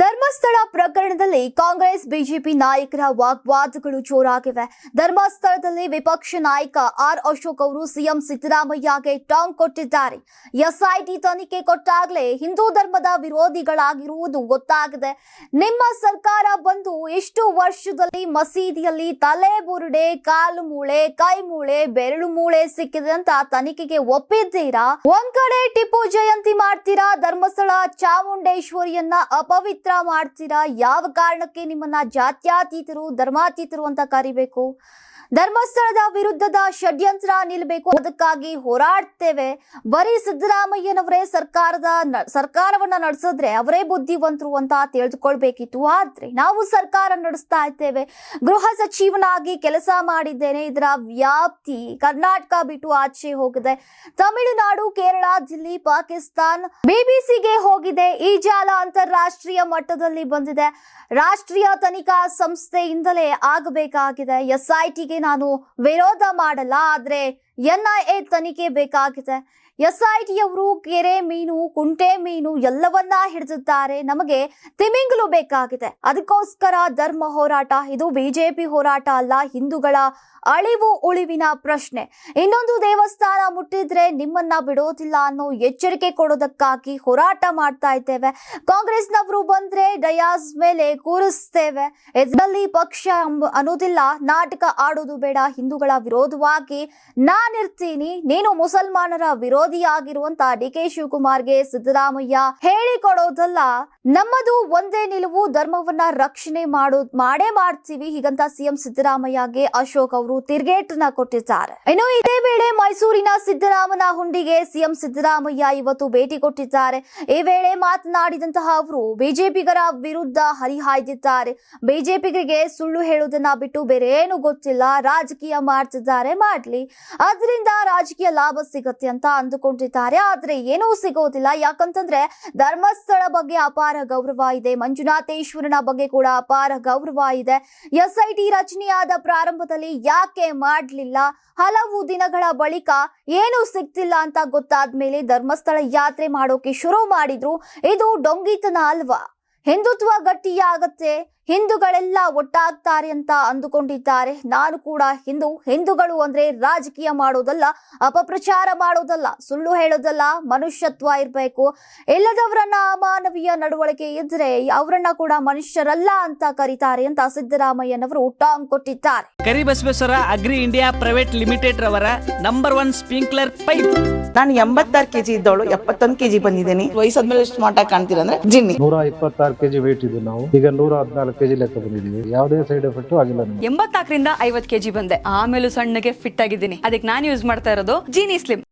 ಧರ್ಮಸ್ಥಳ ಪ್ರಕರಣದಲ್ಲಿ ಕಾಂಗ್ರೆಸ್, ಬಿಜೆಪಿ ನಾಯಕರ ವಾಗ್ವಾದಗಳು ಜೋರಾಗಿವೆ. ಧರ್ಮಸ್ಥಳದಲ್ಲಿ ವಿಪಕ್ಷ ನಾಯಕ ಆರ್ ಅಶೋಕ್ ಅವರು ಸಿಎಂ ಸಿದ್ದರಾಮಯ್ಯಗೆ ಟಾಂಗ್ ಕೊಟ್ಟಿದ್ದಾರೆ. ಎಸ್ಐಟಿ ತನಿಖೆ ಕೊಟ್ಟಾಗಲೇ ಹಿಂದೂ ಧರ್ಮದ ವಿರೋಧಿಗಳಾಗಿರುವುದು ಗೊತ್ತಾಗಿದೆ. ನಿಮ್ಮ ಸರ್ಕಾರ ಬಂದು ಇಷ್ಟು ವರ್ಷದಲ್ಲಿ ಮಸೀದಿಯಲ್ಲಿ ತಲೆ ಬುರುಡೆ, ಕಾಲು ಮೂಳೆ, ಕೈ ಮೂಳೆ, ಬೆರಳು ಮೂಳೆ ಸಿಕ್ಕಿದೆ ಅಂತ ತನಿಖೆಗೆ ಒಪ್ಪಿದ್ದೀರಾ? ಒಂದ್ ಕಡೆ ಟಿಪ್ಪು ಜಯಂತಿ ಮಾಡ್ತೀರಾ? ಧರ್ಮಸ್ಥಳ ಚಾಮುಂಡೇಶ್ವರಿಯನ್ನ ಅಪವಿತ್ರ ಮಾಡ್ತೀರಾ? ಯಾವ ಕಾರಣಕ್ಕೆ ನಿಮ್ಮನ್ನ ಜಾತ್ಯಾತೀತರು ಧರ್ಮಾತೀತರು ಅಂತ ಕರಿಬೇಕು? ಧರ್ಮಸ್ಥಳದ ವಿರುದ್ಧದ ಷಡ್ಯಂತ್ರ ನಿಲ್ಲಬೇಕು ಅದಕ್ಕಾಗಿ ಹೋರಾಡ್ತೇವೆ. ಬರೀ ಸಿದ್ದರಾಮಯ್ಯನವರೇ ಸರ್ಕಾರದ ಸರ್ಕಾರವನ್ನ ನಡೆಸಿದ್ರೆ ಅವರೇ ಬುದ್ಧಿವಂತರು ಅಂತ ತಿಳಿದುಕೊಳ್ಬೇಕಿತ್ತು. ಆದ್ರೆ ನಾವು ಸರ್ಕಾರ ನಡೆಸ್ತಾ ಇದ್ದೇವೆ. ಗೃಹ ಸಚಿವನಾಗಿ ಕೆಲಸ ಮಾಡಿದ್ದೇನೆ. ಇದರ ವ್ಯಾಪ್ತಿ ಕರ್ನಾಟಕ ಬಿಟ್ಟು ಆಚೆ ಹೋಗಿದೆ. ತಮಿಳುನಾಡು, ಕೇರಳ, ದಿಲ್ಲಿ, ಪಾಕಿಸ್ತಾನ್, ಬಿಬಿಸಿಗೆ ಹೋಗಿದೆ. ಈ ಜಾಲ ಅಂತಾರಾಷ್ಟ್ರೀಯ ಮಟ್ಟದಲ್ಲಿ ಬಂದಿದೆ. ರಾಷ್ಟ್ರೀಯ ತನಿಖಾ ಸಂಸ್ಥೆಯಿಂದಲೇ ಆಗಬೇಕಾಗಿದೆ. ಎಸ್ಐಟಿಗೆ ನಾನು ವಿರೋಧ ಮಾಡಲ್ಲ ಆದ್ರೆ ಎ ತನಿಖೆ ಬೇಕಾಗಿದೆ. ಎಸ್ಐಟಿಯವರು, ಕೆರೆ ಮೀನು, ಕುಂಟೆ ಮೀನು ಎಲ್ಲವನ್ನ ಹಿಡಿದಿದ್ದಾರೆ. ನಮಗೆ ತಿಮಿಂಗಲು ಬೇಕಾಗಿದೆ. ಅದಕ್ಕೋಸ್ಕರ ಧರ್ಮ ಹೋರಾಟ. ಇದು ಬಿಜೆಪಿ ಹೋರಾಟ ಅಲ್ಲ, ಹಿಂದೂಗಳ ಅಳಿವು ಉಳಿವಿನ ಪ್ರಶ್ನೆ. ಇನ್ನೊಂದು ದೇವಸ್ಥಾನ ಮುಟ್ಟಿದ್ರೆ ನಿಮ್ಮನ್ನ ಬಿಡೋದಿಲ್ಲ ಅನ್ನೋ ಎಚ್ಚರಿಕೆ ಕೊಡೋದಕ್ಕಾಗಿ ಹೋರಾಟ ಮಾಡ್ತಾ ಇದ್ದೇವೆ. ಕಾಂಗ್ರೆಸ್ನವರು ಬಂದ್ರೆ ಡಯಾಸ್ ಮೇಲೆ ಕೂರಿಸ್ತೇವೆ. ಇದರಲ್ಲಿ ಪಕ್ಷ ಅನ್ನೋದಿಲ್ಲ. ನಾಟಕ ಆಡೋದು ಬೇಡ. ಹಿಂದೂಗಳ ವಿರೋಧವಾಗಿ ನಾನಿರ್ತೀನಿ. ನೀನು ಮುಸಲ್ಮಾನರ ವಿರೋಧಿಯಾಗಿರುವಂತ ಡಿ ಕೆ ಶಿವಕುಮಾರ್ಗೆ ಸಿದ್ದರಾಮಯ್ಯ ಹೇಳಿಕೊಡೋದಲ್ಲ, ನಮ್ಮದು ಒಂದೇ ನಿಲುವು, ಧರ್ಮವನ್ನ ರಕ್ಷಣೆ ಮಾಡೋ, ಮಾಡೇ ಮಾಡ್ತೀವಿ, ಹೀಗಂತ ಸಿಎಂ ಸಿದ್ದರಾಮಯ್ಯಗೆ ಅಶೋಕ್ ಅವರು ತಿರ್ಗೇಟನ್ನ ಕೊಟ್ಟಿದ್ದಾರೆ. ಇನ್ನು ಇದೇ ವೇಳೆ ಮೈಸೂರಿನ ಸಿದ್ದರಾಮನ ಹುಂಡಿಗೆ ಸಿಎಂ ಸಿದ್ದರಾಮಯ್ಯ ಇವತ್ತು ಭೇಟಿ ಕೊಟ್ಟಿದ್ದಾರೆ. ಈ ವೇಳೆ ಮಾತನಾಡಿದಂತಹ ಅವರು, ಬಿಜೆಪಿಗರ ವಿರುದ್ಧ ಹರಿಹಾಯ್ದಿದ್ದಾರೆ. ಬಿಜೆಪಿಗರಿಗೆ ಸುಳ್ಳು ಹೇಳುವುದನ್ನ ಬಿಟ್ಟು ಬೇರೆ ಏನು ಗೊತ್ತಿಲ್ಲ, ರಾಜಕೀಯ ಮಾಡ್ತಿದ್ದಾರೆ, ಮಾಡ್ಲಿ. ಅದರಿಂದ ರಾಜಕೀಯ ಲಾಭ ಸಿಗತ್ತೆ ಅಂತ ಅಂದುಕೊಂಡಿದ್ದಾರೆ ಆದರೆ ಏನೂ ಸಿಗೋದಿಲ್ಲ. ಯಾಕಂತಂದ್ರೆ ಧರ್ಮಸ್ಥಳ ಬಗ್ಗೆ ಅಪಾರ ಗೌರವ ಇದೆ. ಮಂಜುನಾಥೇಶ್ವರನ ಬಗ್ಗೆ ಕೂಡ ಅಪಾರ ಗೌರವ ಇದೆ. ಎಸ್ಐಟಿ ರಚನೆಯಾದ ಪ್ರಾರಂಭದಲ್ಲಿ ಯಾಕೆ ಮಾಡಲಿಲ್ಲ? ಹಲವು ದಿನಗಳ ಬಳಿಕ ಏನು ಸಿಗ್ತಿಲ್ಲ ಅಂತ ಗೊತ್ತಾದ ಮೇಲೆ ಧರ್ಮಸ್ಥಳ ಯಾತ್ರೆ ಮಾಡೋಕೆ ಶುರು ಮಾಡಿದ್ರು. ಇದು ಡೊಂಗಿತನ ಅಲ್ವಾ? ಹಿಂದುತ್ವ ಗಟ್ಟಿಯಾಗತ್ತೆ. ಹಿಂದೂಗಳೆಲ್ಲ ಒಟ್ಟಾಗ್ತಾರೆ ಅಂತ ಅಂದುಕೊಂಡಿದ್ದಾರೆ. ನಾನು ಕೂಡ ಹಿಂದೂ ಹಿಂದೂಗಳು ಅಂದ್ರೆ ರಾಜಕೀಯ ಮಾಡೋದಲ್ಲ ಅಪಪ್ರಚಾರ ಮಾಡೋದಲ್ಲ ಸುಳ್ಳು ಹೇಳೋದಲ್ಲ ಮನುಷ್ಯತ್ವ ಇರಬೇಕು. ಎಲ್ಲದವರನ್ನ ಅಮಾನವೀಯ ನಡವಳಿಕೆ ಇದ್ರೆ ಅವರನ್ನ ಕೂಡ ಮನುಷ್ಯರಲ್ಲ ಅಂತ ಕರೀತಾರೆ ಅಂತ ಸಿದ್ದರಾಮಯ್ಯನವರು ಟಾಂಗ್ ಕೊಟ್ಟಿದ್ದಾರೆ. Karibasaveshwara agri India private limited ರವರ ನಂಬರ್ ಒನ್ ಸ್ಪ್ರಿಂಕ್ಲರ್ ಪೈಪ್. ನಾನು ಎಂಬತ್ತಾರು ಕೆಜಿ ಇದ್ದವಳು ಎಪ್ಪತ್ತೊಂದು ಕೆಜಿ ಬಂದಿದ್ದೀನಿ. ವಯಸ್ಸಾದ್ಮೇಲೆ ಸ್ಮಾರ್ಟ್ ಆಗಿ ಕಾಣ್ತೀರ ಅಂದ್ರೆ ಜಿನ್ನಿ? ನೂರ ಇಪ್ಪತ್ತಾರು ಕೆಜಿ ವೇಟ್ ಇದೆ ನಾವು. ಈಗ ನೂರ ಹದಿನಾಲ್ಕು ಕೆಜಿ ಲೆಕ್ಕ ಬಂದಿದ್ದೀವಿ ಯಾವುದೇ ಸೈಡ್ ಎಫೆಕ್ಟ್ ಆಗಿಲ್ಲ ಎಂಬತ್ನಾಲ್ಕರಿಂದ ಐವತ್ ಕೆಜಿ ಬಂದೆ. ಆಮೇಲೆ ಸಣ್ಣಗೆ ಫಿಟ್ ಆಗಿದ್ದೀನಿ. ಅದಕ್ಕೆ ನಾನು ಯೂಸ್ ಮಾಡ್ತಾ ಇರೋದು ಜೀನಿ ಸ್ಲಿಮ್